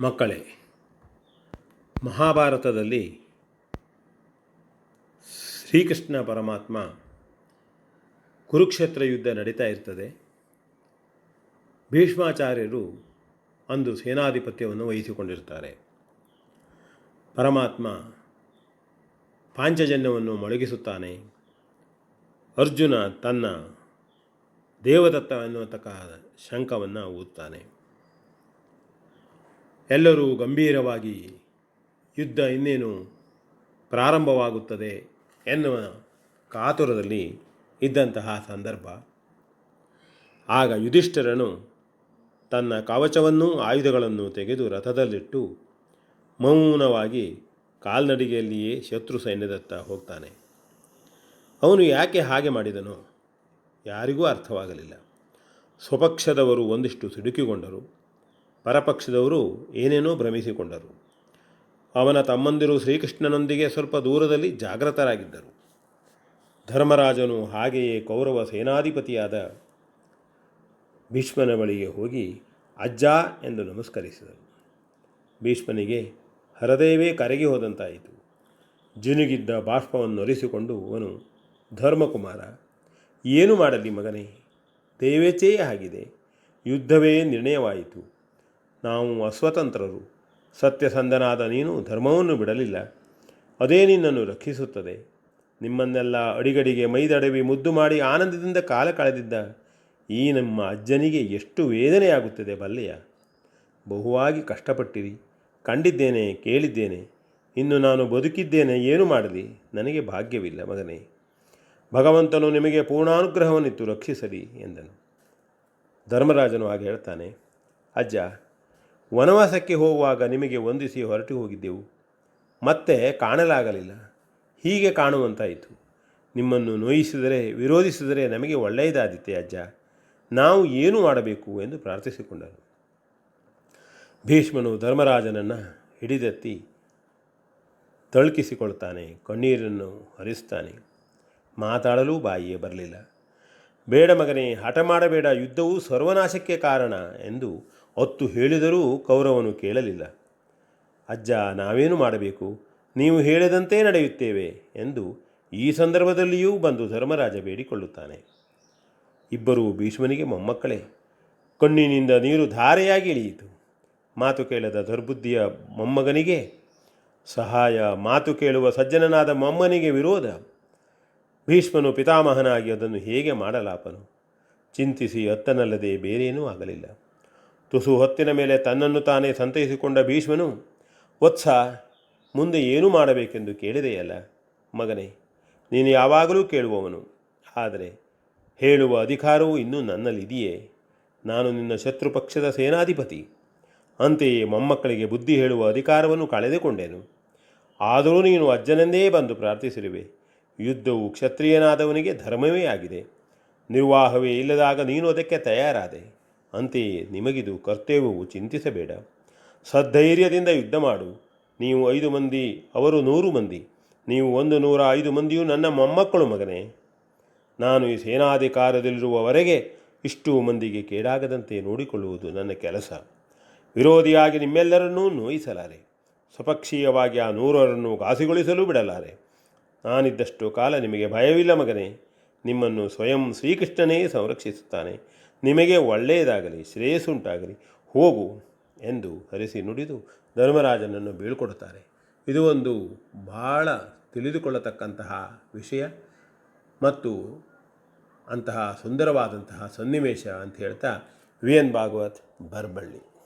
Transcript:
ಮಕ್ಕಳೇ, ಮಹಾಭಾರತದಲ್ಲಿ ಶ್ರೀಕೃಷ್ಣ ಪರಮಾತ್ಮ ಕುರುಕ್ಷೇತ್ರ ಯುದ್ಧ ನಡೀತಾ ಇರ್ತದೆ. ಭೀಷ್ಮಾಚಾರ್ಯರು ಅಂದು ಸೇನಾಧಿಪತ್ಯವನ್ನು ವಹಿಸಿಕೊಂಡಿರ್ತಾರೆ. ಪರಮಾತ್ಮ ಪಾಂಚಜನ್ಯವನ್ನು ಮೊಳಗಿಸುತ್ತಾನೆ. ಅರ್ಜುನ ತನ್ನ ದೇವದತ್ತ ಎನ್ನುವತಕ್ಕ ಶಂಕವನ್ನು ಊದುತ್ತಾನೆ ಎಲ್ಲರೂ ಗಂಭೀರವಾಗಿ ಯುದ್ಧ ಇನ್ನೇನು ಪ್ರಾರಂಭವಾಗುತ್ತದೆ ಎನ್ನುವ ಕಾತುರದಲ್ಲಿ ಇದ್ದಂತಹ ಸಂದರ್ಭ. ಆಗ ಯುಧಿಷ್ಠಿರನು ತನ್ನ ಕವಚವನ್ನು ಆಯುಧಗಳನ್ನು ತೆಗೆದು ರಥದಲ್ಲಿಟ್ಟು ಮೌನವಾಗಿ ಕಾಲ್ನಡಿಗೆಯಲ್ಲಿಯೇ ಶತ್ರು ಸೈನ್ಯದತ್ತ ಹೋಗ್ತಾನೆ. ಅವನು ಯಾಕೆ ಹಾಗೆ ಮಾಡಿದನೋ ಯಾರಿಗೂ ಅರ್ಥವಾಗಲಿಲ್ಲ. ಸ್ವಪಕ್ಷದವರು ಒಂದಿಷ್ಟು ಸಿಡುಕಿಗೊಂಡರು ಪರಪಕ್ಷದವರು ಏನೇನೋ ಭ್ರಮಿಸಿಕೊಂಡರು. ಅವನ ತಮ್ಮಂದಿರು ಶ್ರೀಕೃಷ್ಣನೊಂದಿಗೆ ಸ್ವಲ್ಪ ದೂರದಲ್ಲಿ ಜಾಗೃತರಾಗಿದ್ದರು. ಧರ್ಮರಾಜನು ಹಾಗೆಯೇ ಕೌರವ ಸೇನಾಧಿಪತಿಯಾದ ಭೀಷ್ಮನ ಬಳಿಗೆ ಹೋಗಿ, ಅಜ್ಜ ಎಂದು ನಮಸ್ಕರಿಸಿದರು. ಭೀಷ್ಮನಿಗೆ ಹರದೇವೇ ಕರಗಿ ಹೋದಂತಾಯಿತು. ಜಿನುಗಿದ್ದ ಬಾಷ್ಪವನ್ನು ಒರೆಸಿಕೊಂಡು ಅವನು, ಧರ್ಮಕುಮಾರ, ಏನು ಮಾಡಲಿ ಮಗನೇ ದೇವೇಚೆಯೇ ಆಗಿದೆ, ಯುದ್ಧವೇ ನಿರ್ಣಯವಾಯಿತು. ನಾವು ಅಸ್ವತಂತ್ರರು. ಸತ್ಯಸಂಧನಾದ ನೀನು ಧರ್ಮವನ್ನು ಬಿಡಲಿಲ್ಲ. ಅದೇ ನಿನ್ನನ್ನು ರಕ್ಷಿಸುತ್ತದೆ. ನಿಮ್ಮನ್ನೆಲ್ಲ ಅಡಿಗಡಿಗೆ ಮೈದಡವಿ ಮುದ್ದು ಮಾಡಿ ಆನಂದದಿಂದ ಕಾಲ ಕಳೆದಿದ್ದ ಈ ನಮ್ಮ ಅಜ್ಜನಿಗೆ ಎಷ್ಟು ವೇದನೆಯಾಗುತ್ತದೆ ಬಲ್ಲಯ್ಯ ಬಹುವಾಗಿ ಕಷ್ಟಪಟ್ಟಿರಿ. ಕಂಡಿದ್ದೇನೆ, ಕೇಳಿದ್ದೇನೆ. ಇನ್ನು ನಾನು ಬದುಕಿದ್ದೇನೆ, ಏನು ಮಾಡಲಿ? ನನಗೆ ಭಾಗ್ಯವಿಲ್ಲ ಮಗನೇ. ಭಗವಂತನು ನಿಮಗೆ ಪೂರ್ಣಾನುಗ್ರಹವನ್ನಿತ್ತು ರಕ್ಷಿಸಲಿ ಎಂದನು. ಧರ್ಮರಾಜನು ಹಾಗೆ ಹೇಳ್ತಾನೆ, ಅಜ್ಜ ವನವಾಸಕ್ಕೆ ಹೋಗುವಾಗ ನಿಮಗೆ ವಂದಿಸಿ ಹೊರಟು ಹೋಗಿದ್ದೆವು. ಮತ್ತೆ ಕಾಣಲಾಗಲಿಲ್ಲ. ಹೀಗೆ ಕಾಣುವಂತಾಯಿತು. ನಿಮ್ಮನ್ನು ನೋಯಿಸಿದರೆ, ವಿರೋಧಿಸಿದರೆ ನಮಗೆ ಒಳ್ಳೆಯದಾದಿತ್ಯ ಅಜ್ಜ. ನಾವು ಏನು ಮಾಡಬೇಕು ಎಂದು ಪ್ರಾರ್ಥಿಸಿಕೊಂಡರು. ಭೀಷ್ಮನು ಧರ್ಮರಾಜನನ್ನು ಹಿಡಿದೆತ್ತಿ ತಳುಕಿಸಿಕೊಳ್ತಾನೆ, ಕಣ್ಣೀರನ್ನು ಹರಿಸ್ತಾನೆ. ಮಾತಾಡಲೂ ಬಾಯಿಯೇ ಬರಲಿಲ್ಲ. ಬೇಡ ಮಗನೇ, ಹಠ ಮಾಡಬೇಡ, ಯುದ್ಧವು ಸರ್ವನಾಶಕ್ಕೆ ಕಾರಣ ಎಂದು ಒತ್ತು ಹೇಳಿದರೂ ಕೌರವನು ಕೇಳಲಿಲ್ಲ. ಅಜ್ಜ, ನಾವೇನು ಮಾಡಬೇಕು? ನೀವು ಹೇಳಿದಂತೆ ನಡೆಯುತ್ತೇವೆ ಎಂದು ಈ ಸಂದರ್ಭದಲ್ಲಿಯೂ ಬಂದು ಧರ್ಮರಾಜ ಬೇಡಿಕೊಳ್ಳುತ್ತಾನೆ. ಇಬ್ಬರೂ ಭೀಷ್ಮನಿಗೆ ಮೊಮ್ಮಕ್ಕಳೇ, ಕಣ್ಣಿನಿಂದ ನೀರು ಧಾರೆಯಾಗಿ ಇಳಿಯಿತು. ಮಾತು ಕೇಳದ ದುರ್ಬುದ್ಧಿಯ ಮೊಮ್ಮಗನಿಗೆ, ಸಹಾಯ ಮಾತು ಕೇಳುವ ಸಜ್ಜನನಾದ ಮೊಮ್ಮನಿಗೆ ವಿರೋಧ. ಭೀಷ್ಮನು ಪಿತಾಮಹನಾಗಿ ಅದನ್ನು ಹೇಗೆ ಮಾಡಲಾಪನು? ಚಿಂತಿಸಿ ಅತ್ತನಲ್ಲದೆ ಬೇರೇನೂ ಆಗಲಿಲ್ಲ. ತುಸು ಹೊತ್ತಿನ ಮೇಲೆ ತನ್ನನ್ನು ತಾನೇ ಸಂತೈಸಿಕೊಂಡ ಭೀಷ್ಮನು, ವತ್ಸ, ಮುಂದೆ ಏನು ಮಾಡಬೇಕೆಂದು ಕೇಳಿದೆಯಲ್ಲ ಮಗನೇ, ನೀನು ಯಾವಾಗಲೂ ಕೇಳುವವನು. ಆದರೆ ಹೇಳುವ ಅಧಿಕಾರವು ಇನ್ನೂ ನನ್ನಲ್ಲಿದೆಯೇ. ನಾನು ನಿನ್ನ ಶತ್ರುಪಕ್ಷದ ಸೇನಾಧಿಪತಿ. ಅಂತೆಯೇ ಮೊಮ್ಮಕ್ಕಳಿಗೆ ಬುದ್ಧಿ ಹೇಳುವ ಅಧಿಕಾರವನ್ನು ಕಳೆದುಕೊಂಡೆನು. ಆದರೂ ನೀನು ಅಜ್ಜನೆಂದೇ ಬಂದು ಪ್ರಾರ್ಥಿಸಿರುವೆ. ಯುದ್ಧವು ಕ್ಷತ್ರಿಯನಾದವನಿಗೆ ಧರ್ಮವೇ ಆಗಿದೆ. ನಿರ್ವಾಹವೇ ಇಲ್ಲದಾಗ ನೀನು ಅದಕ್ಕೆ ತಯಾರಾದೆ. ಅಂತೆಯೇ ನಿಮಗಿದು ಕರ್ತವ್ಯವು ಚಿಂತಿಸಬೇಡ. ಸದ್ಧೈರ್ಯದಿಂದ ಯುದ್ಧ ಮಾಡು. ನೀವು ಐದು ಮಂದಿ, ಅವರು ನೂರು ಮಂದಿ. ನೀವು ಒಂದು ನೂರ ಐದು ಮಂದಿಯೂ ನನ್ನ ಮೊಮ್ಮಕ್ಕಳು ಮಗನೇ. ನಾನು ಈ ಸೇನಾಧಿಕಾರದಲ್ಲಿರುವವರೆಗೆ ಇಷ್ಟು ಮಂದಿಗೆ ಕೇಡಾಗದಂತೆ ನೋಡಿಕೊಳ್ಳುವುದು ನನ್ನ ಕೆಲಸ. ವಿರೋಧಿಯಾಗಿ ನಿಮ್ಮೆಲ್ಲರನ್ನೂ ನೋಯಿಸಲಾರೆ. ಸ್ವಪಕ್ಷೀಯವಾಗಿ ಆ ನೂರರನ್ನು ಘಾಸಿಗೊಳಿಸಲು ಬಿಡಲಾರೆ. ನಾನಿದ್ದಷ್ಟು ಕಾಲ ನಿಮಗೆ ಭಯವಿಲ್ಲ ಮಗನೇ. ನಿಮ್ಮನ್ನು ಸ್ವಯಂ ಶ್ರೀಕೃಷ್ಣನೇ ಸಂರಕ್ಷಿಸುತ್ತಾನೆ. ನಿಮಗೆ ಒಳ್ಳೆಯದಾಗಲಿ, ಶ್ರೇಯಸ್ಸುಂಟಾಗಲಿ, ಹೋಗು ಎಂದು ಹರಿಸಿ ನುಡಿದು ಧರ್ಮರಾಜನನ್ನು ಬೀಳ್ಕೊಡುತ್ತಾರೆ. ಇದು ಒಂದು ಬಹಳ ತಿಳಿದುಕೊಳ್ಳತಕ್ಕಂತಹ ವಿಷಯ ಮತ್ತು ಅಂತಹ ಸುಂದರವಾದಂತಹ ಸನ್ನಿವೇಶ ಅಂತ ಹೇಳ್ತಾ ವಿ ಎನ್ ಭಾಗವತ್ ಬರಬಳ್ಳಿ.